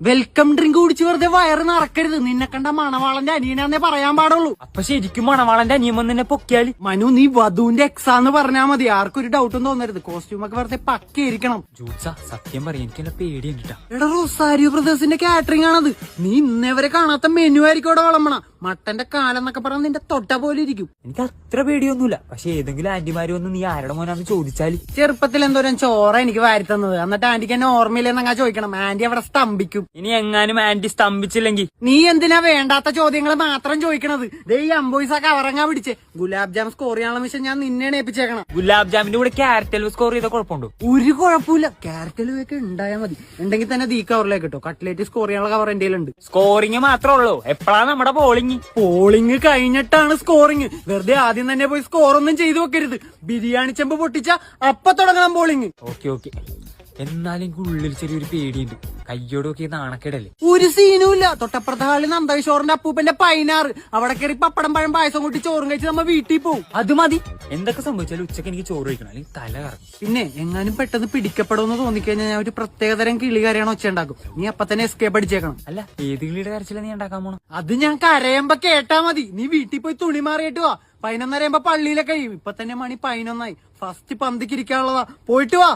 Welcome drink കുടിച്ച് വെറുതെ വയറ് നടക്കരുത് നിന്നെ കണ്ട മണവാളന്റെ അനിയനാന്നേ പറയാൻ പാടുള്ളൂ. അപ്പൊ ശരിക്കും മണവാളന്റെ അനിയൻ നിന്നെ പൊക്കിയാൽ മനു നീ വധുവിന്റെ എക്സാന്ന് പറഞ്ഞാ മതി. ആർക്കും ഒരു ഡൗട്ടും തോന്നരുത് കോസ്റ്റ്യൂം ഒക്കെ വെറുതെ പക്കയിരിക്കണം ജൂസ സത്യം പറയാം. എനിക്ക് എന്നെ പേടിയുണ്ടാ എടാ റൊസാരിയോ ബ്രദേഴ്സിന്റെ കാറ്ററിംഗ് ആണത്. നീ ഇന്നേവരെ കാണാത്ത മെനു ആയിരിക്കും അവിടെ വിളമ്പണ. മട്ടന്റെ കാലെന്നൊക്കെ പറഞ്ഞ നിന്റെ തൊട്ട പോലെ ഇരിക്കും. എനിക്ക് അത്ര പേടിയൊന്നുമില്ല. പക്ഷെ ഏതെങ്കിലും ആന്റിമാര് വന്ന് നീ ആരുടെ മോനാന്ന് ചോദിച്ചാൽ ചെറുപ്പത്തിൽ എന്തോരം ചോറ എനിക്ക് വാരി തന്നത്. എന്നിട്ട് ആന്റിക്ക് എന്നെ ഓർമ്മയില്ലെന്നങ്ങാ ചോദിക്കണം. ആന്റി അവിടെ സ്തംഭിക്കും. ഇനി എങ്ങാനും ആന്റി സ്തംഭിച്ചില്ലെങ്കിൽ? നീ എന്തിനാ വേണ്ടാത്ത ചോദ്യങ്ങൾ മാത്രം ചോദിക്കണത്? ദേ ഈ അമ്പോയിസ കവറങ്ങാ പിടിച്ചേ. ഗുലാബ് ജാം സ്കോർ ചെയ്യാനുള്ള മിഷൻ ഞാൻ നിന്നെയാണ് ഏൽപ്പിച്ചേക്കണം. ഗുലാബ് ജാമിന്റെ കൂടെ ക്യാരറ്റ് ഹൽവ സ്കോർ ചെയ്ത കുഴപ്പമുണ്ടോ? ഒരു കുഴപ്പമില്ല. ക്യാരറ്റ് ഒക്കെ ഉണ്ടായാൽ മതി. ഉണ്ടെങ്കിൽ തന്നെ ദീ കവറിലേക്ക് കിട്ടോ കട്ട്ലേറ്റ് സ്കോർ ചെയ്യാനുള്ള കവർ എന്റെ ഉണ്ട് സ്കോറിങ് മാത്രമേ ഉള്ളൂ. എപ്പോഴാണ് നമ്മുടെ ബോളിങ് പോളിംഗ് കഴിഞ്ഞിട്ടാണ് സ്കോറിംഗ് വെറുതെ ആദ്യം തന്നെ പോയി സ്കോർ ഒന്നും ചെയ്തു വെക്കരുത്. ബിരിയാണി ചെമ്പ് പൊട്ടിച്ച അപ്പൊ തുടങ്ങാം ബോളിംഗ് ഓക്കെ ഓക്കെ എന്നാലും എനിക്ക് ഉള്ളിൽ ചെറിയൊരു പേടിയുണ്ട്. കയ്യോടൊക്കെ നാണക്കേടല്ലേ? ഒരു സീനും ഇല്ല ഹാളിൽ നന്ദകിഷോറിന്റെ അപ്പൂപ്പന്റെ പൈനാറ്. അവിടെ കയറി പപ്പടം പഴം പായസം കൂട്ടി ചോറും കഴിച്ച് നമ്മ വീട്ടിൽ പോകും അത് മതി. എന്തൊക്കെ സംഭവിച്ചാലും ഉച്ചയ്ക്ക് എനിക്ക് ചോറ് കഴിക്കണം. അല്ലെങ്കിൽ തല കറങ്ങും. പിന്നെ എങ്ങാനും പെട്ടെന്ന് പിടിക്കപ്പെടുമെന്ന് തോന്നിക്കഴിഞ്ഞാൽ ഞാൻ ഒരു പ്രത്യേകതരം കിളി കരയാണ് ഒച്ച ഉണ്ടാക്കും. നീ അപ്പൊ തന്നെ എസ്കേപ്പ് അടിച്ചേക്കണം. അല്ല ഏത് കിളിയുടെ കരച്ചില നീ ഉണ്ടാക്കാൻ പോണം? അത് ഞാൻ കരയുമ്പോ കേട്ടാ മതി. നീ വീട്ടിൽ പോയി തുണി മാറിയിട്ട് വാ. പതിനൊന്നരയുമ്പോ പള്ളിയിലൊക്കെ കഴിയും ഇപ്പൊ തന്നെ മണി പതിനൊന്നായി. ഫസ്റ്റ് പന്തിക്കിരിക്കാനുള്ളതാ പോയിട്ട് വാ.